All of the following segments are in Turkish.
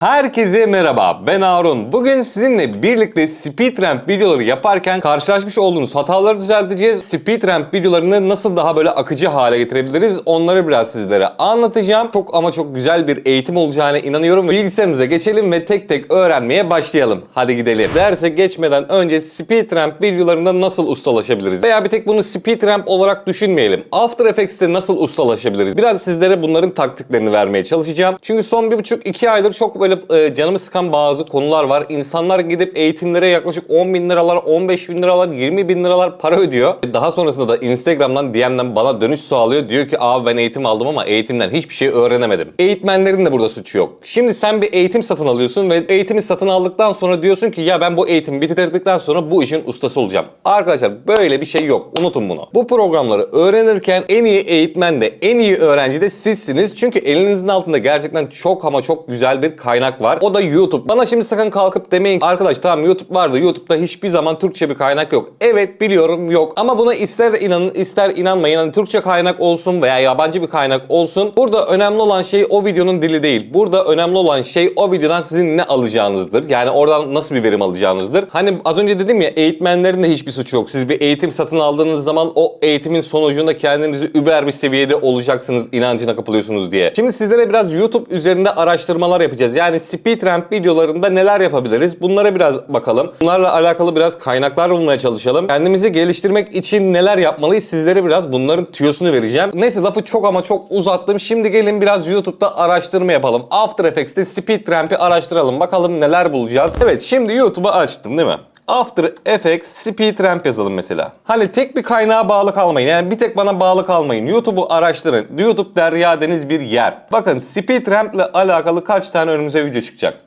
Herkese merhaba ben Harun. Bugün sizinle birlikte speedramp videoları yaparken karşılaşmış olduğunuz hataları düzelteceğiz. Speedramp videolarını nasıl daha böyle akıcı hale getirebiliriz onları biraz sizlere anlatacağım. Çok ama çok güzel bir eğitim olacağına inanıyorum. Bilgisayarımıza geçelim ve tek tek öğrenmeye başlayalım. Hadi gidelim. Derse geçmeden önce speedramp videolarında nasıl ustalaşabiliriz? Veya bir tek bunu speedramp olarak düşünmeyelim. After Effects'te nasıl ustalaşabiliriz? Biraz sizlere bunların taktiklerini vermeye çalışacağım. Çünkü son bir buçuk iki aydır çok böyle e, canımı sıkan bazı konular var. İnsanlar gidip eğitimlere yaklaşık 10 bin liralar, 15 bin liralar, 20 bin liralar para ödüyor. Daha sonrasında da Instagram'dan DM'den bana dönüş sağlıyor. Diyor ki abi ben eğitim aldım ama eğitimden hiçbir şey öğrenemedim. Eğitmenlerin de burada suçu yok. Şimdi sen bir eğitim satın alıyorsun ve eğitimi satın aldıktan sonra diyorsun ki ya ben bu eğitimi bitirdikten sonra bu işin ustası olacağım. Arkadaşlar böyle bir şey yok. Unutun bunu. Bu programları öğrenirken en iyi eğitmen de en iyi öğrenci de sizsiniz. Çünkü elinizin altında gerçekten çok ama çok güzel bir kaynak var. O da YouTube. Bana şimdi sakın kalkıp demeyin arkadaş tamam YouTube vardı. YouTube'da hiçbir zaman Türkçe bir kaynak yok. Evet biliyorum yok. Ama buna ister inanın ister inanmayın. Hani Türkçe kaynak olsun veya yabancı bir kaynak olsun. Burada önemli olan şey o videonun dili değil. Burada önemli olan şey o videodan sizin ne alacağınızdır. Yani oradan nasıl bir verim alacağınızdır. Hani az önce dedim ya eğitmenlerin de hiçbir suçu yok. Siz bir eğitim satın aldığınız zaman o eğitimin sonucunda kendinizi über bir seviyede olacaksınız inancına kapılıyorsunuz diye. Şimdi sizlere biraz YouTube üzerinde araştırmalar yapacağız. Yani speedramp videolarında neler yapabiliriz? Bunlara biraz bakalım. Bunlarla alakalı biraz kaynaklar bulmaya çalışalım. Kendimizi geliştirmek için neler yapmalıyız? Sizlere biraz bunların tüyosunu vereceğim. Neyse lafı çok ama çok uzattım. Şimdi gelin biraz YouTube'da araştırma yapalım. After Effects'te speedramp'i araştıralım. Bakalım neler bulacağız. Evet şimdi YouTube'u açtım değil mi? After Effects Speedramp yazalım mesela. Hani tek bir kaynağa bağlı kalmayın. Yani bir tek bana bağlı kalmayın. YouTube'u araştırın. YouTube derya deniz bir yer. Bakın Speedramp ile alakalı kaç tane önümüze video çıkacak.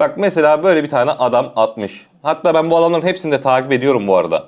Bak mesela böyle bir tane adam atmış. Hatta ben bu adamların hepsini de takip ediyorum bu arada.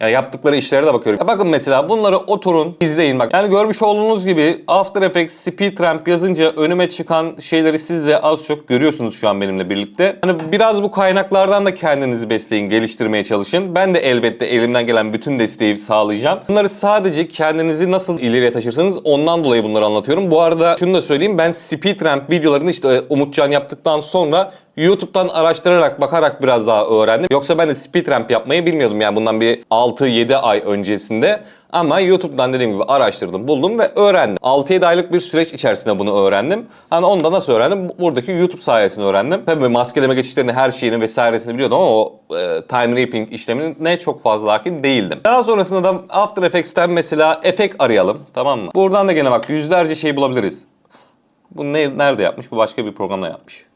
Yani yaptıkları işlere de bakıyorum. Ya bakın mesela bunları oturun izleyin bak. Yani görmüş olduğunuz gibi After Effects Speedramp yazınca önüme çıkan şeyleri siz de az çok görüyorsunuz şu an benimle birlikte. Hani biraz bu kaynaklardan da kendinizi besleyin, geliştirmeye çalışın. Ben de elbette elimden gelen bütün desteği sağlayacağım. Bunları sadece kendinizi nasıl ileriye taşırsınız ondan dolayı bunları anlatıyorum. Bu arada şunu da söyleyeyim ben Speedramp videolarını işte Umutcan yaptıktan sonra YouTube'dan araştırarak bakarak biraz daha öğrendim. Yoksa ben de speedramp yapmayı bilmiyordum yani bundan bir 6-7 ay öncesinde. Ama YouTube'dan dediğim gibi araştırdım, buldum ve öğrendim. 6-7 aylık bir süreç içerisinde bunu öğrendim. Hani onu da nasıl öğrendim? Buradaki YouTube sayesinde öğrendim. Tabii maskeleme geçişlerini, her şeyini vesairesini biliyordum ama o e, time raping işleminin ne çok fazla hakim değildim. Daha sonrasında da After Effects'ten mesela efekt arayalım. Tamam mı? Buradan da gene bak yüzlerce şey bulabiliriz. Bu ne, nerede yapmış? Bu başka bir programda yapmış.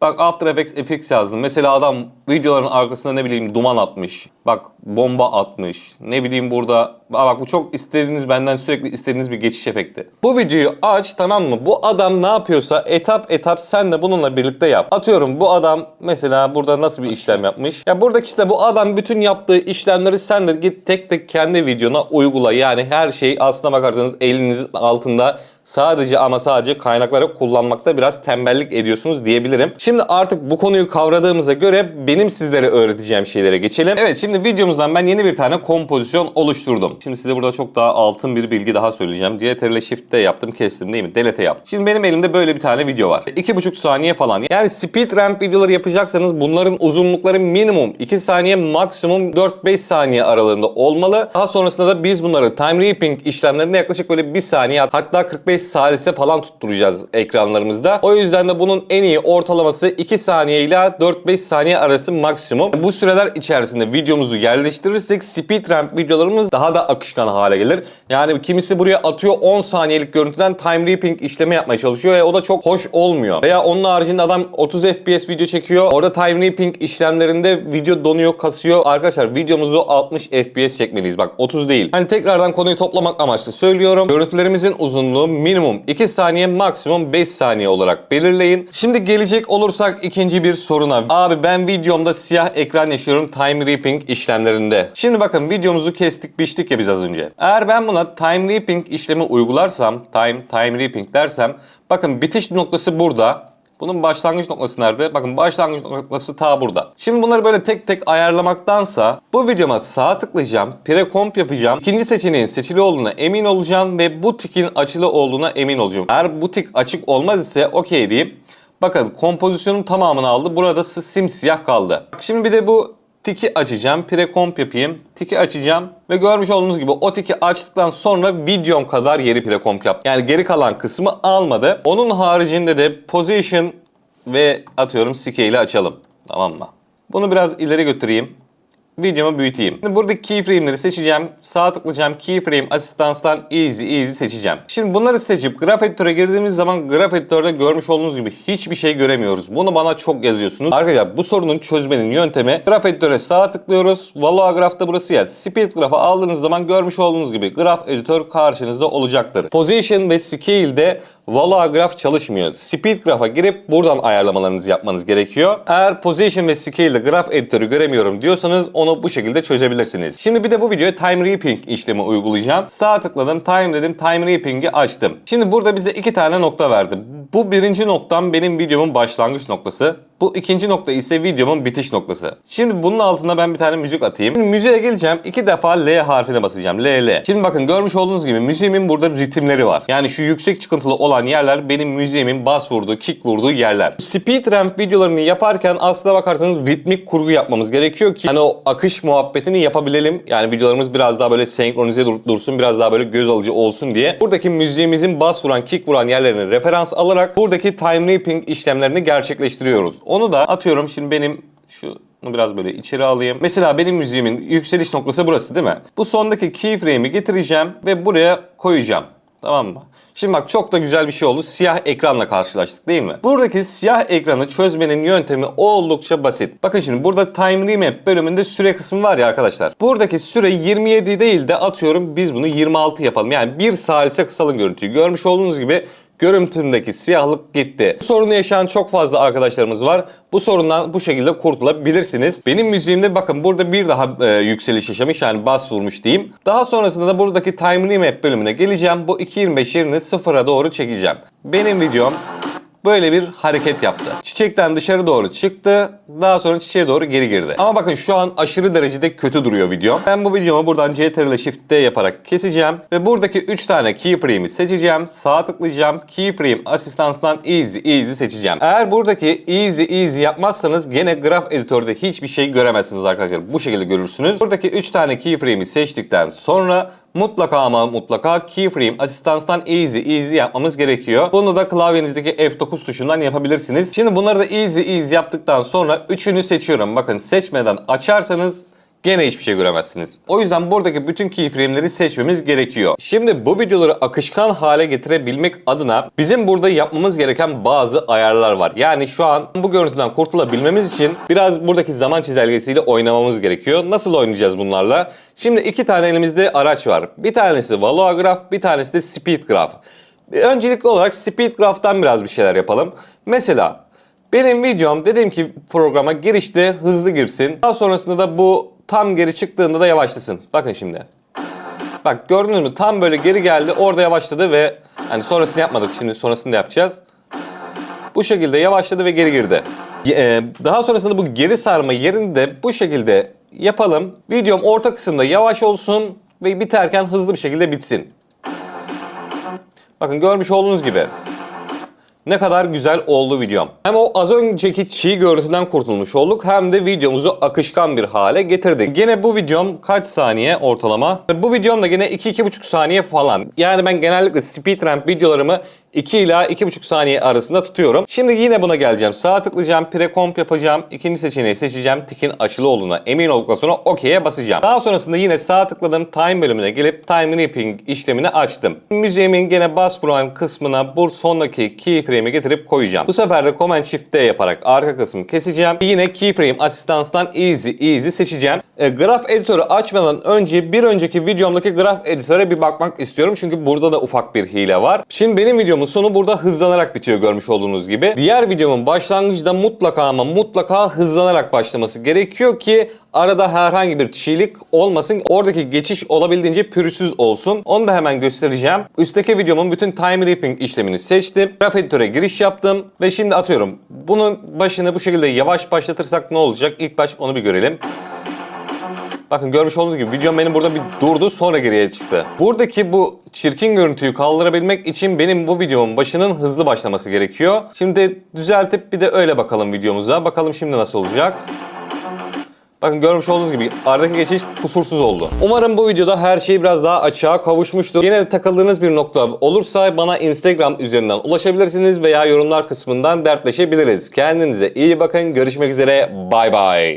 Bak After Effects FX yazdım. Mesela adam videoların arkasına ne bileyim duman atmış. Bak bomba atmış. Ne bileyim burada. Bak bu çok istediğiniz benden sürekli istediğiniz bir geçiş efekti. Bu videoyu aç tamam mı? Bu adam ne yapıyorsa etap etap sen de bununla birlikte yap. Atıyorum bu adam mesela burada nasıl bir işlem yapmış? Ya buradaki işte bu adam bütün yaptığı işlemleri sen de git tek tek kendi videona uygula. Yani her şey aslına bakarsanız elinizin altında sadece ama sadece kaynakları kullanmakta biraz tembellik ediyorsunuz diyebilirim. Şimdi artık bu konuyu kavradığımıza göre benim sizlere öğreteceğim şeylere geçelim. Evet şimdi videomuzdan ben yeni bir tane kompozisyon oluşturdum. Şimdi size burada çok daha altın bir bilgi daha söyleyeceğim. CTRL Shift'te yaptım kestim değil mi? Delete yaptım. Şimdi benim elimde böyle bir tane video var. 2,5 saniye falan. Yani speed ramp videoları yapacaksanız bunların uzunlukları minimum 2 saniye maksimum 4-5 saniye aralığında olmalı. Daha sonrasında da biz bunları time raping işlemlerinde yaklaşık böyle 1 saniye hatta 45 salise falan tutturacağız ekranlarımızda. O yüzden de bunun en iyi ortalaması 2 saniye ile 4-5 saniye arası maksimum. Bu süreler içerisinde videomuzu yerleştirirsek speed ramp videolarımız daha da akışkan hale gelir. Yani kimisi buraya atıyor 10 saniyelik görüntüden time raping işlemi yapmaya çalışıyor ve o da çok hoş olmuyor. Veya onun haricinde adam 30 FPS video çekiyor. Orada time raping işlemlerinde video donuyor, kasıyor. Arkadaşlar videomuzu 60 FPS çekmeliyiz. Bak 30 değil. Hani tekrardan konuyu toplamak amaçlı söylüyorum. Görüntülerimizin uzunluğu minimum 2 saniye maksimum 5 saniye olarak belirleyin. Şimdi gelecek olursak ikinci bir soruna. Abi ben videomda siyah ekran yaşıyorum time raping işlemlerinde. Şimdi bakın videomuzu kestik biçtik ya biz az önce. Eğer ben buna time raping işlemi uygularsam time time raping dersem bakın bitiş noktası burada. Bunun başlangıç noktası nerede? Bakın başlangıç noktası ta burada. Şimdi bunları böyle tek tek ayarlamaktansa bu videoma sağ tıklayacağım. Prekomp yapacağım. İkinci seçeneğin seçili olduğuna emin olacağım ve bu tikin açılı olduğuna emin olacağım. Eğer bu tik açık olmaz ise okey diyeyim. Bakın kompozisyonun tamamını aldı. Burada simsiyah kaldı. Şimdi bir de bu tiki açacağım. Prekomp yapayım. Tiki açacağım. Ve görmüş olduğunuz gibi o tiki açtıktan sonra videom kadar yeri prekomp yap. Yani geri kalan kısmı almadı. Onun haricinde de position ve atıyorum scale'i açalım. Tamam mı? Bunu biraz ileri götüreyim. Videomu büyüteyim. Şimdi buradaki keyframe'leri seçeceğim. Sağ tıklayacağım. Keyframe asistanstan easy easy seçeceğim. Şimdi bunları seçip graf editöre girdiğimiz zaman graf editörde görmüş olduğunuz gibi hiçbir şey göremiyoruz. Bunu bana çok yazıyorsunuz. Arkadaşlar bu sorunun çözmenin yöntemi graf editöre sağ tıklıyoruz. Valoa grafta burası ya. Speed grafı aldığınız zaman görmüş olduğunuz gibi graf editör karşınızda olacaktır. Position ve scale'de Valoa graf çalışmıyor. Speed grafa girip buradan ayarlamalarınızı yapmanız gerekiyor. Eğer position ve scale'de graf editörü göremiyorum diyorsanız onu bu şekilde çözebilirsiniz. Şimdi bir de bu videoya time reaping işlemi uygulayacağım. Sağ tıkladım, time dedim, time reaping'i açtım. Şimdi burada bize iki tane nokta verdi. Bu birinci noktam benim videomun başlangıç noktası. Bu ikinci nokta ise videomun bitiş noktası. Şimdi bunun altına ben bir tane müzik atayım. Şimdi müziğe geleceğim. iki defa L harfine basacağım. L, L. Şimdi bakın görmüş olduğunuz gibi müziğimin burada ritimleri var. Yani şu yüksek çıkıntılı olan yerler benim müziğimin bas vurduğu, kick vurduğu yerler. Speed ramp videolarını yaparken aslına bakarsanız ritmik kurgu yapmamız gerekiyor ki hani o akış muhabbetini yapabilelim. Yani videolarımız biraz daha böyle senkronize dur- dursun, biraz daha böyle göz alıcı olsun diye. Buradaki müziğimizin bas vuran, kick vuran yerlerini referans alarak buradaki time laping işlemlerini gerçekleştiriyoruz. Onu da atıyorum şimdi benim şu bunu biraz böyle içeri alayım. Mesela benim müziğimin yükseliş noktası burası değil mi? Bu sondaki keyframe'i getireceğim ve buraya koyacağım. Tamam mı? Şimdi bak çok da güzel bir şey oldu. Siyah ekranla karşılaştık değil mi? Buradaki siyah ekranı çözmenin yöntemi oldukça basit. Bakın şimdi burada Time Remap bölümünde süre kısmı var ya arkadaşlar. Buradaki süre 27 değil de atıyorum biz bunu 26 yapalım. Yani 1 salise kısalım görüntüyü. Görmüş olduğunuz gibi görüntümdeki siyahlık gitti. Bu sorunu yaşayan çok fazla arkadaşlarımız var. Bu sorundan bu şekilde kurtulabilirsiniz. Benim müziğimde bakın burada bir daha e, yükseliş yaşamış yani bas vurmuş diyeyim. Daha sonrasında da buradaki Time Remap bölümüne geleceğim. Bu 2.25 yerini sıfıra doğru çekeceğim. Benim videom böyle bir hareket yaptı. Çiçekten dışarı doğru çıktı. Daha sonra çiçeğe doğru geri girdi. Ama bakın şu an aşırı derecede kötü duruyor video. Ben bu videomu buradan CTRL Shift D yaparak keseceğim. Ve buradaki 3 tane keyframe'i seçeceğim. Sağ tıklayacağım. Keyframe asistanstan easy easy seçeceğim. Eğer buradaki easy easy yapmazsanız gene graf editörde hiçbir şey göremezsiniz arkadaşlar. Bu şekilde görürsünüz. Buradaki 3 tane keyframe'i seçtikten sonra mutlaka ama mutlaka keyframe asistanstan easy easy yapmamız gerekiyor. Bunu da klavyenizdeki F9 tuşundan yapabilirsiniz. Şimdi bunları da easy easy yaptıktan sonra üçünü seçiyorum. Bakın seçmeden açarsanız gene hiçbir şey göremezsiniz. O yüzden buradaki bütün keyframe'leri seçmemiz gerekiyor. Şimdi bu videoları akışkan hale getirebilmek adına bizim burada yapmamız gereken bazı ayarlar var. Yani şu an bu görüntüden kurtulabilmemiz için biraz buradaki zaman çizelgesiyle oynamamız gerekiyor. Nasıl oynayacağız bunlarla? Şimdi iki tane elimizde araç var. Bir tanesi Valoa bir tanesi de Speed Graph. Öncelikli olarak Speed biraz bir şeyler yapalım. Mesela benim videom dedim ki programa girişte hızlı girsin. Daha sonrasında da bu tam geri çıktığında da yavaşlasın. Bakın şimdi. Bak gördünüz mü? Tam böyle geri geldi. Orada yavaşladı ve hani sonrasını yapmadık. Şimdi sonrasını da yapacağız. Bu şekilde yavaşladı ve geri girdi. Ee, Daha sonrasında bu geri sarma yerini de bu şekilde yapalım. Videom orta kısımda yavaş olsun ve biterken hızlı bir şekilde bitsin. Bakın görmüş olduğunuz gibi. Ne kadar güzel oldu videom. Hem o az önceki çiğ görüntüden kurtulmuş olduk hem de videomuzu akışkan bir hale getirdik. Gene bu videom kaç saniye ortalama? Bu videom da gene 2-2,5 saniye falan. Yani ben genellikle speedrun videolarımı 2 ila 2,5 saniye arasında tutuyorum. Şimdi yine buna geleceğim. Sağ tıklayacağım, prekomp yapacağım. İkinci seçeneği seçeceğim. Tikin açılı olduğuna emin olduktan sonra OK'ye basacağım. Daha sonrasında yine sağ tıkladım. Time bölümüne gelip time reaping işlemini açtım. Müziğimin gene bas vuran kısmına bu sondaki keyframe'i getirip koyacağım. Bu sefer de Command Shift D yaparak arka kısmı keseceğim. Yine keyframe asistanstan easy easy seçeceğim. E, graf editörü açmadan önce bir önceki videomdaki graf editöre bir bakmak istiyorum. Çünkü burada da ufak bir hile var. Şimdi benim videomun sonu burada hızlanarak bitiyor görmüş olduğunuz gibi. Diğer videomun başlangıcında mutlaka ama mutlaka hızlanarak başlaması gerekiyor ki arada herhangi bir çiğlik olmasın. Oradaki geçiş olabildiğince pürüzsüz olsun. Onu da hemen göstereceğim. Üstteki videomun bütün time reaping işlemini seçtim. Graf editöre giriş yaptım ve şimdi atıyorum. Bunun başını bu şekilde yavaş başlatırsak ne olacak? İlk baş onu bir görelim. Bakın görmüş olduğunuz gibi videom benim burada bir durdu sonra geriye çıktı. Buradaki bu çirkin görüntüyü kaldırabilmek için benim bu videomun başının hızlı başlaması gerekiyor. Şimdi düzeltip bir de öyle bakalım videomuza. Bakalım şimdi nasıl olacak. Bakın görmüş olduğunuz gibi aradaki geçiş kusursuz oldu. Umarım bu videoda her şey biraz daha açığa kavuşmuştur. Yine de takıldığınız bir nokta olursa bana Instagram üzerinden ulaşabilirsiniz veya yorumlar kısmından dertleşebiliriz. Kendinize iyi bakın. Görüşmek üzere. Bay bay.